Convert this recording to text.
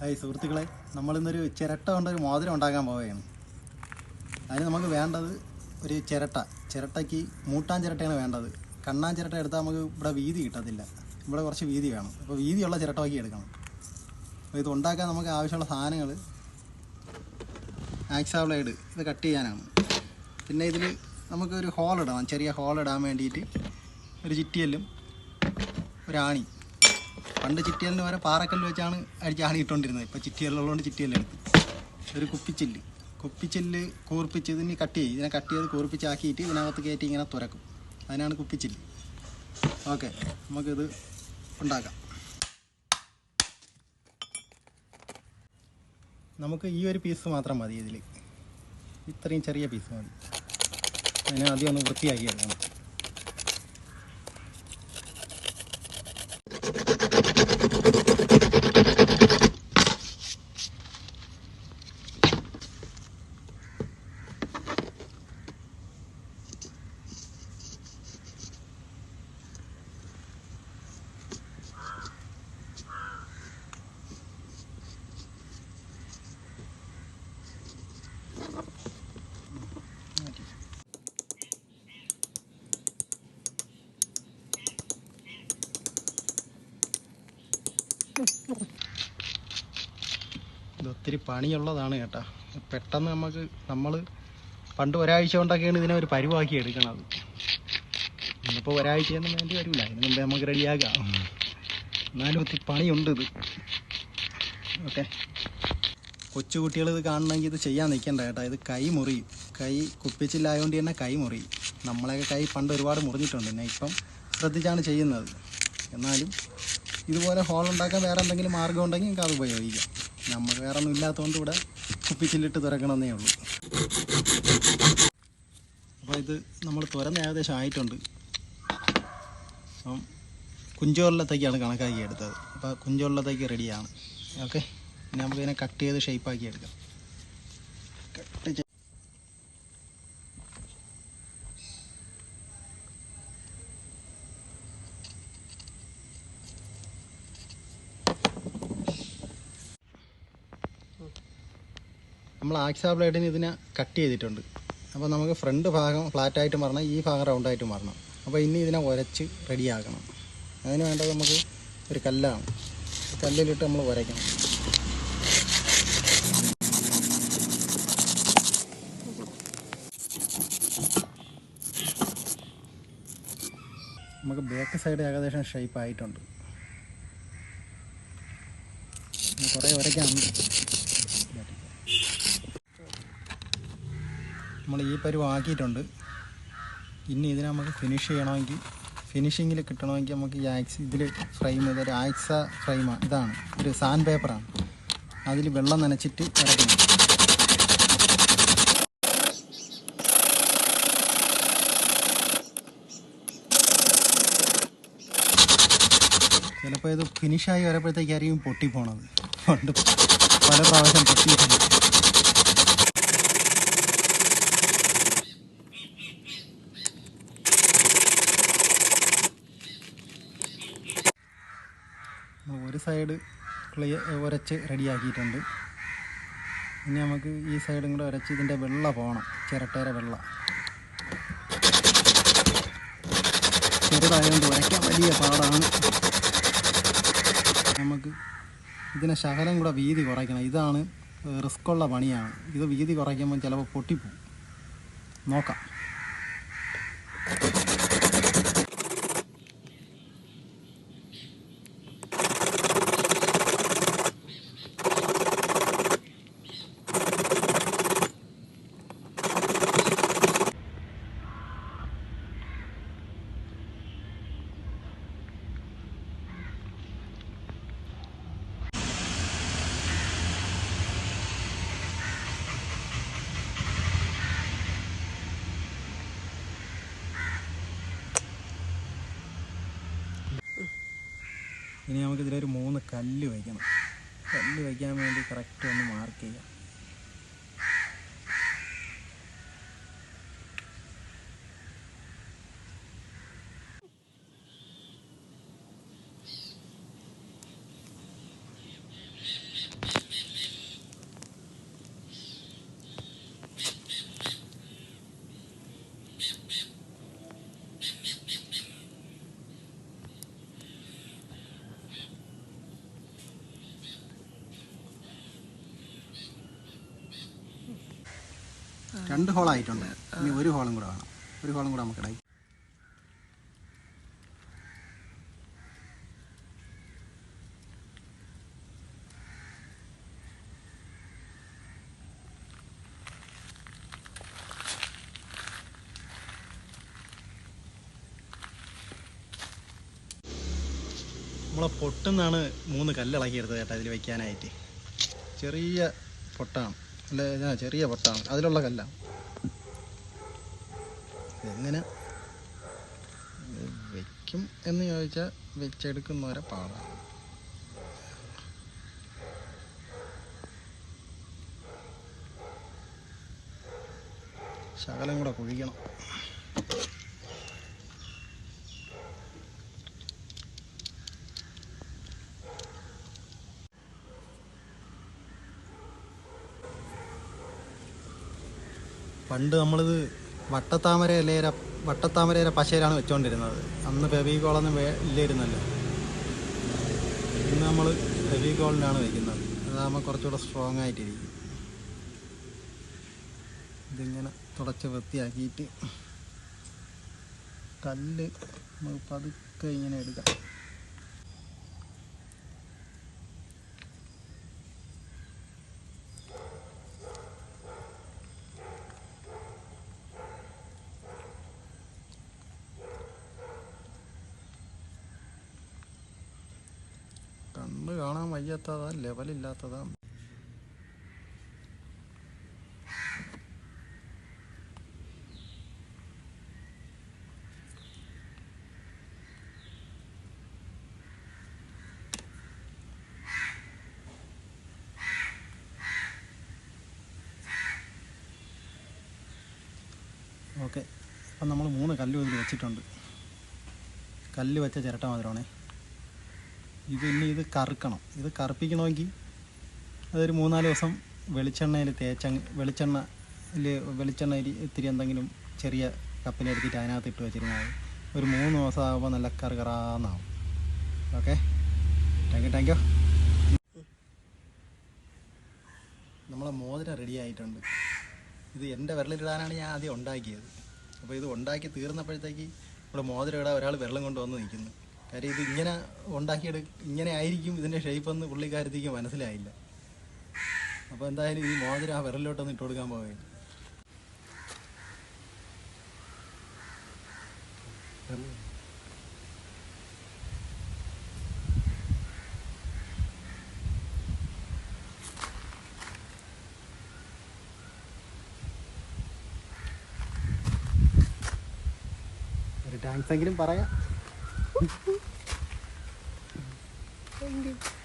Hi സുഹൃത്തുക്കളെ നമ്മളിന്നൊരു ചിരട്ട കൊണ്ട് ഒരു മോതിരം ഉണ്ടാക്കാൻ പോവുകയാണ്. അതിന് നമുക്ക് വേണ്ടത് ഒരു ചിരട്ട. ചിരട്ടയ്ക്ക് മൂട്ടാൻ ചിരട്ടയാണ് വേണ്ടത്. കണ്ണാൻ ചിരട്ട എടുത്താൽ നമുക്ക് ഇവിടെ വീതി കിട്ടത്തില്ല. ഇവിടെ കുറച്ച് വീതി വേണം. അപ്പോൾ വീതിയുള്ള ചിരട്ടമാക്കി എടുക്കണം. അപ്പോൾ ഇത് ഉണ്ടാക്കാൻ നമുക്ക് ആവശ്യമുള്ള സാധനങ്ങൾ ആക്സാ ബ്ലേഡ് ഇത് കട്ട് ചെയ്യാനാണ്. പിന്നെ ഇതിൽ നമുക്കൊരു ഹോൾ ഇടണം. ചെറിയ ഹോൾ ഇടാൻ വേണ്ടിയിട്ട് ഒരു ചിറ്റിയല്ലും ഒരാണി പണ്ട് ചിറ്റിയലിന് വരെ പാറക്കല്ല് വെച്ചാണ് അടിച്ച് ആണി ഇട്ടുകൊണ്ടിരുന്നത് ഇപ്പോൾ ചിറ്റിയല്ലുള്ളതുകൊണ്ട് ചിറ്റിയല്ലെടുത്ത് ഒരു കുപ്പിച്ചില്ല്. കുപ്പിച്ചില്ല് കൂർപ്പിച്ച് ഇതിന് കട്ട് ചെയ്യും. ഇതിനെ കട്ട് ചെയ്ത് കൂർപ്പിച്ചാക്കിയിട്ട് ഇതിനകത്ത് കയറ്റി ഇങ്ങനെ തുരക്കും. അതിനാണ് കുപ്പിച്ചില്ല്. ഓക്കെ. നമുക്കിത് ഉണ്ടാക്കാം. നമുക്ക് ഈ ഒരു പീസ് മാത്രം മതി ഇതിൽ ഇത്രയും ചെറിയ പീസ് മതി. അതിനെ ആദ്യം ഒന്ന് വൃത്തിയാക്കി എടുക്കണം ഇത് ഒത്തിരി പണിയുള്ളതാണ് കേട്ടാ. പെട്ടെന്ന് നമുക്ക് നമ്മൾ പണ്ട് ഒരാഴ്ച കൊണ്ടൊക്കെയാണ് ഇതിനെ ഒരു പരുവാക്കി എടുക്കണത്. ഇന്നിപ്പോൾ ഒരാഴ്ചയൊന്നും വേണ്ടി വരില്ല. അതിന് മുമ്പേ നമുക്ക് റെഡിയാക്കാം എന്നാലും ഒത്തിരി പണിയുണ്ട് ഇത്. ഓക്കെ. കൊച്ചുകുട്ടികൾ ഇത് കാണണമെങ്കിൽ ഇത് ചെയ്യാൻ നിൽക്കണ്ട കേട്ടോ. ഇത് കൈ മുറിയും കൈ കുപ്പിച്ചില്ലായതുകൊണ്ട് തന്നെ കൈ മുറിയും നമ്മളെയൊക്കെ കൈ പണ്ട് ഒരുപാട് മുറിഞ്ഞിട്ടുണ്ട്. പിന്നെ ഇപ്പം ശ്രദ്ധിച്ചാണ് ചെയ്യുന്നത്. എന്നാലും ഇതുപോലെ ഹോൾ ഉണ്ടാക്കാൻ വേറെ എന്തെങ്കിലും മാർഗം ഉണ്ടെങ്കിൽ നിങ്ങൾക്ക് അത് ഉപയോഗിക്കാം. നമുക്ക് വേറെ ഒന്നും ഇല്ലാത്തതുകൊണ്ട് ഇവിടെ കുപ്പിച്ചില്ലിട്ട് തുറക്കണമെന്നേ ഉള്ളൂ. അപ്പോൾ ഇത് നമ്മൾ തുറന്ന് ഏകദേശം ആയിട്ടുണ്ട്. അപ്പം കുഞ്ചോറിലത്തേക്കാണ് കണക്കാക്കി എടുത്തത്. അപ്പോൾ കുഞ്ചോറിലത്തേക്ക് റെഡിയാണ് ഓക്കെ ഇനി നമുക്കിതിനെ കട്ട് ചെയ്ത് ഷേപ്പാക്കി എടുക്കാം കട്ട് ചെയ്ത് നമ്മൾ ആക്സാ ബ്ലേഡിന് ഇതിനെ കട്ട് ചെയ്തിട്ടുണ്ട്. അപ്പോൾ നമുക്ക് ഫ്രണ്ട് ഭാഗം ഫ്ലാറ്റായിട്ട് മാറണം ഈ ഭാഗം റൗണ്ടായിട്ട് മാറണം. അപ്പോൾ ഇനി ഇതിനെ ഉരച്ച് റെഡിയാക്കണം അതിന് വേണ്ടത് നമുക്ക് ഒരു കല്ലാണ്. കല്ലിലിട്ട് നമ്മൾ ഉരയ്ക്കണം നമുക്ക് ബാക്ക് സൈഡ് ഏകദേശം ഷേപ്പ് ആയിട്ടുണ്ട്. കുറേ ഉരയ്ക്കാനുണ്ട് നമ്മൾ ഈ പരുവം ആക്കിയിട്ടുണ്ട്. ഇനി ഇതിനെ നമുക്ക് ഫിനിഷ് ചെയ്യണമെങ്കിൽ ഫിനിഷിങ്ങിൽ കിട്ടണമെങ്കിൽ നമുക്ക് ഈ ആക്സ് ഇതിൽ ഫ്രെയിം ഇതൊരു ആക്സ ഫ്രെയിമാണ് ഇതാണ്. ഒരു സാൻഡ് പേപ്പറാണ് അതിൽ വെള്ളം നനച്ചിട്ട് ഇറക്കണം. ചിലപ്പോൾ ഇത് ഫിനിഷായി വരുമ്പോഴത്തേക്കായിരിക്കും പൊട്ടിപ്പോണത്. പണ്ട് പല പ്രാവശ്യം പൊട്ടിയിട്ടുണ്ട് ഒരു സൈഡ് ക്ലിയർ ഉരച്ച് റെഡിയാക്കിയിട്ടുണ്ട്. ഇനി നമുക്ക് ഈ സൈഡും കൂടെ ഉരച്ച് ഇതിന്റെ വെള്ള പോകണം ചിരട്ടേരെ വെള്ള. ചെറുതായതുകൊണ്ട് ഉരയ്ക്കാൻ വലിയ പാടാണ്. നമുക്ക് ഇതിനെ ശകലം കൂടെ വീതി കുറയ്ക്കണം. ഇതാണ് റിസ്ക്കുള്ള പണിയാണ്. ഇത് വീതി കുറയ്ക്കുമ്പോൾ ചിലപ്പോൾ പൊട്ടിപ്പോവും. നോക്കാം. ഇനി നമുക്കിതിലൊരു മൂന്ന് കല്ല് വയ്ക്കണം. കല്ല് വയ്ക്കാൻ വേണ്ടി കറക്റ്റ് ഒന്ന് മാർക്ക് ചെയ്യാം. രണ്ട് ഹോൾ ആയിട്ടുണ്ട് ഇനി ഒരു ഹോളും കൂടെ വേണം. ഒരു ഹോളും കൂടെ നമുക്ക് ഇടാം. നമ്മളെ പൊട്ടുന്നാണ് മൂന്ന് കല്ല് ഇളക്കിയെടുത്തത് ചേട്ടാ ഇതിൽ വെക്കാനായിട്ട്. ചെറിയ പൊട്ടാണ്. അല്ല ചെറിയ പൊട്ടാണ്. അതിലുള്ള കല്ലാണ്. എങ്ങനെ വെക്കും എന്ന് ചോദിച്ചാൽ വെച്ചെടുക്കുന്നവരെ പാടാണ്. ശകലം കൂടെ കുഴിക്കണം. പണ്ട് നമ്മളിത് വട്ടത്താമര ഇലയില വട്ടത്താമരയിലെ പശയിലാണ് വെച്ചുകൊണ്ടിരുന്നത് അന്ന് ഫെവിക്കോളൊന്നും വേ ഇല്ലായിരുന്നല്ലോ. ഇന്ന് നമ്മൾ ഫെവിക്കോളിനാണ് വെക്കുന്നത്. അതാകുമ്പോൾ കുറച്ചുകൂടെ സ്ട്രോങ് ആയിട്ടിരിക്കും. ഇതിങ്ങനെ തുടച്ച് വൃത്തിയാക്കിയിട്ട് കല്ല് നമുക്ക് പതുക്കെ ഇങ്ങനെ എടുക്കാം. വയ്യാത്തതാ ലെവലില്ലാത്തതാ. ഓക്കെ. അപ്പം നമ്മൾ മൂന്ന് കല്ല് ഇതിൽ വെച്ചിട്ടുണ്ട്. കല്ല് വെച്ച ചിരട്ട മാത്രമാണേ ഇത് ഇനി ഇത് കറുക്കണം. ഇത് കറുപ്പിക്കണമെങ്കിൽ അതൊരു മൂന്നാൽ ദിവസം വെളിച്ചെണ്ണയിൽ തേച്ച വെളിച്ചെണ്ണയിൽ വെളിച്ചെണ്ണ ഇരി- ഇത്തിരി എന്തെങ്കിലും ചെറിയ കപ്പിലെടുത്തിട്ട് അതിനകത്ത് ഇട്ട് വെച്ചിരുന്നാൽ ഒരു മൂന്ന് ദിവസം ആകുമ്പോൾ നല്ല കറുകറാന്നാവും. Okay? Thank you thank you നമ്മളെ മോതിരം റെഡി ആയിട്ടുണ്ട്. ഇത് എന്റെ വിരലിലിടാനാണ് ഞാൻ ആദ്യം ഉണ്ടാക്കിയത്. അപ്പോൾ ഇത് ഉണ്ടാക്കി തീർന്നപ്പോഴത്തേക്ക് ഇവിടെ മോതിരം ഇടാൻ ഒരാൾ വെള്ളം കൊണ്ടുവന്ന് നിൽക്കുന്നു. കാര്യം ഇത് ഇങ്ങനെ ഉണ്ടാക്കിയെടു ഇങ്ങനെ ആയിരിക്കും ഇതിന്റെ ഷേപ്പ് എന്ന് പുള്ളിക്കാരത്തേക്ക് മനസ്സിലായില്ല. അപ്പോൾ എന്തായാലും ഈ മോതിരം ആ വിരലിലോട്ടൊന്ന് ഇട്ട് കൊടുക്കാൻ പോവുകയാണ് താങ്ക്സ് എങ്കിലും പറയാം. Thank you.